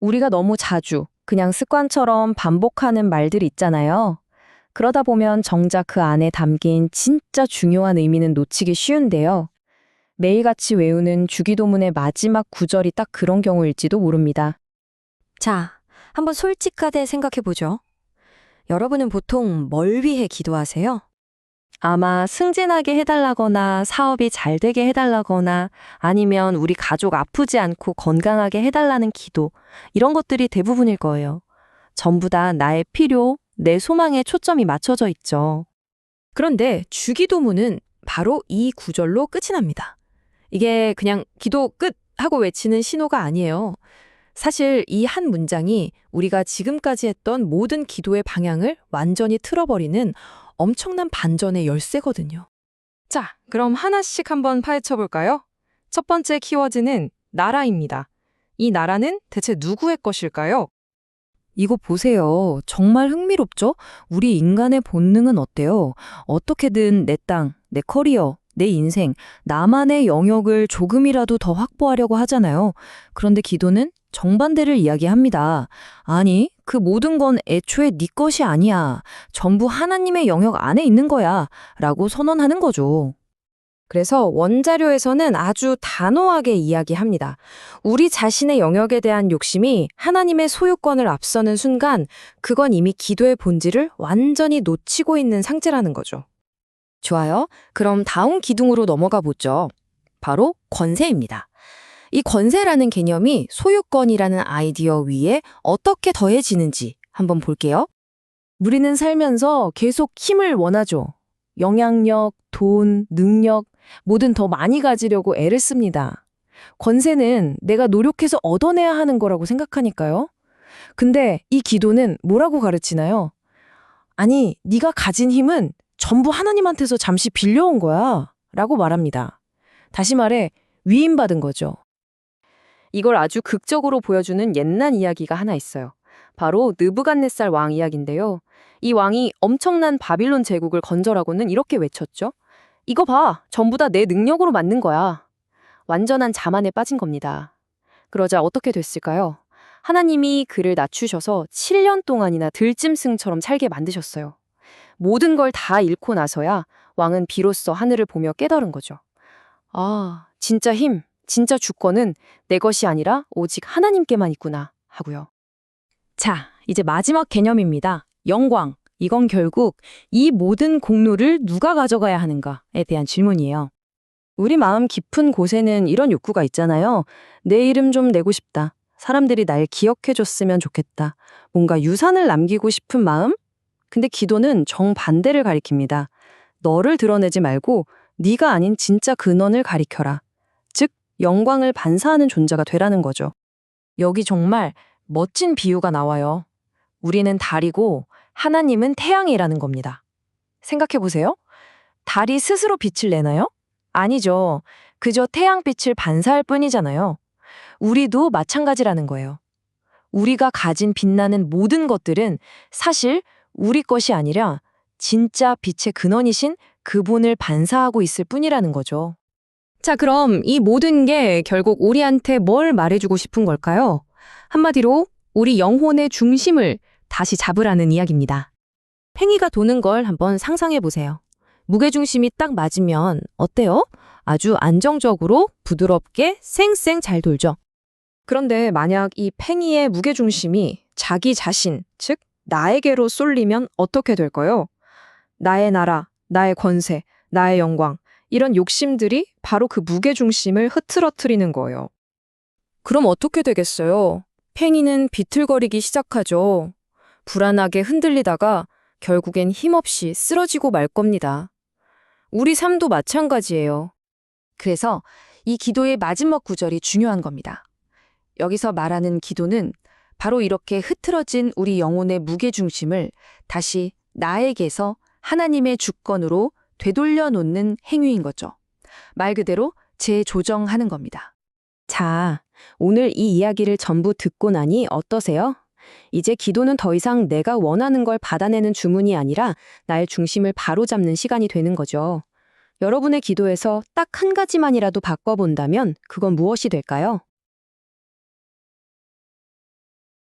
우리가 너무 자주 그냥 습관처럼 반복하는 말들이 있잖아요. 그러다 보면 정작 그 안에 담긴 진짜 중요한 의미는 놓치기 쉬운데요. 매일같이 외우는 주기도문의 마지막 구절이 딱 그런 경우일지도 모릅니다. 자, 한번 솔직하게 생각해 보죠. 여러분은 보통 뭘 위해 기도하세요? 아마 승진하게 해달라거나 사업이 잘 되게 해달라거나 아니면 우리 가족 아프지 않고 건강하게 해달라는 기도 이런 것들이 대부분일 거예요. 전부 다 나의 필요, 내 소망에 초점이 맞춰져 있죠. 그런데 주기도문은 바로 이 구절로 끝이 납니다. 이게 그냥 기도 끝 하고 외치는 신호가 아니에요. 사실 이 한 문장이 우리가 지금까지 했던 모든 기도의 방향을 완전히 틀어버리는 엄청난 반전의 열쇠거든요. 자, 그럼 하나씩 한번 파헤쳐 볼까요? 첫 번째 키워드는 나라입니다. 이 나라는 대체 누구의 것일까요? 이거 보세요. 정말 흥미롭죠? 우리 인간의 본능은 어때요? 어떻게든 내 땅, 내 커리어, 내 인생, 나만의 영역을 조금이라도 더 확보하려고 하잖아요. 그런데 기도는 정반대를 이야기합니다. 아니, 그 모든 건 애초에 네 것이 아니야. 전부 하나님의 영역 안에 있는 거야. 라고 선언하는 거죠. 그래서 원자료에서는 아주 단호하게 이야기합니다. 우리 자신의 영역에 대한 욕심이 하나님의 소유권을 앞서는 순간 그건 이미 기도의 본질을 완전히 놓치고 있는 상태라는 거죠. 좋아요. 그럼 다음 기둥으로 넘어가 보죠. 바로 권세입니다. 이 권세라는 개념이 소유권이라는 아이디어 위에 어떻게 더해지는지 한번 볼게요. 우리는 살면서 계속 힘을 원하죠. 영향력, 돈, 능력, 뭐든 더 많이 가지려고 애를 씁니다. 권세는 내가 노력해서 얻어내야 하는 거라고 생각하니까요. 근데 이 기도는 뭐라고 가르치나요? 아니, 네가 가진 힘은 전부 하나님한테서 잠시 빌려온 거야. 라고 말합니다. 다시 말해, 위임받은 거죠. 이걸 아주 극적으로 보여주는 옛날 이야기가 하나 있어요. 바로 느부갓네살 왕 이야기인데요. 이 왕이 엄청난 바빌론 제국을 건설하고는 이렇게 외쳤죠. 이거 봐, 전부 다 내 능력으로 만든 거야. 완전한 자만에 빠진 겁니다. 그러자 어떻게 됐을까요? 하나님이 그를 낮추셔서 7년 동안이나 들짐승처럼 살게 만드셨어요. 모든 걸 다 잃고 나서야 왕은 비로소 하늘을 보며 깨달은 거죠. 아, 진짜 힘, 진짜 주권은 내 것이 아니라 오직 하나님께만 있구나 하고요. 자, 이제 마지막 개념입니다. 영광. 이건 결국 이 모든 공로를 누가 가져가야 하는가에 대한 질문이에요. 우리 마음 깊은 곳에는 이런 욕구가 있잖아요. 내 이름 좀 내고 싶다. 사람들이 날 기억해줬으면 좋겠다. 뭔가 유산을 남기고 싶은 마음? 근데 기도는 정반대를 가리킵니다. 너를 드러내지 말고 네가 아닌 진짜 근원을 가리켜라. 즉, 영광을 반사하는 존재가 되라는 거죠. 여기 정말 멋진 비유가 나와요. 우리는 달이고 하나님은 태양이라는 겁니다. 생각해 보세요. 달이 스스로 빛을 내나요? 아니죠. 그저 태양빛을 반사할 뿐이잖아요. 우리도 마찬가지라는 거예요. 우리가 가진 빛나는 모든 것들은 사실 우리 것이 아니라 진짜 빛의 근원이신 그분을 반사하고 있을 뿐이라는 거죠. 자, 그럼 이 모든 게 결국 우리한테 뭘 말해주고 싶은 걸까요? 한마디로 우리 영혼의 중심을 다시 잡으라는 이야기입니다. 팽이가 도는 걸 한번 상상해 보세요. 무게중심이 딱 맞으면 어때요? 아주 안정적으로 부드럽게 쌩쌩 잘 돌죠. 그런데 만약 이 팽이의 무게중심이 자기 자신, 즉 나에게로 쏠리면 어떻게 될까요? 나의 나라, 나의 권세, 나의 영광, 이런 욕심들이 바로 그 무게중심을 흐트러트리는 거예요. 그럼 어떻게 되겠어요? 팽이는 비틀거리기 시작하죠. 불안하게 흔들리다가 결국엔 힘없이 쓰러지고 말 겁니다. 우리 삶도 마찬가지예요. 그래서 이 기도의 마지막 구절이 중요한 겁니다. 여기서 말하는 기도는 바로 이렇게 흐트러진 우리 영혼의 무게중심을 다시 나에게서 하나님의 주권으로 되돌려 놓는 행위인 거죠. 말 그대로 재조정하는 겁니다. 자, 오늘 이 이야기를 전부 듣고 나니 어떠세요? 이제 기도는 더 이상 내가 원하는 걸 받아내는 주문이 아니라 나의 중심을 바로잡는 시간이 되는 거죠. 여러분의 기도에서 딱 한 가지만이라도 바꿔본다면 그건 무엇이 될까요?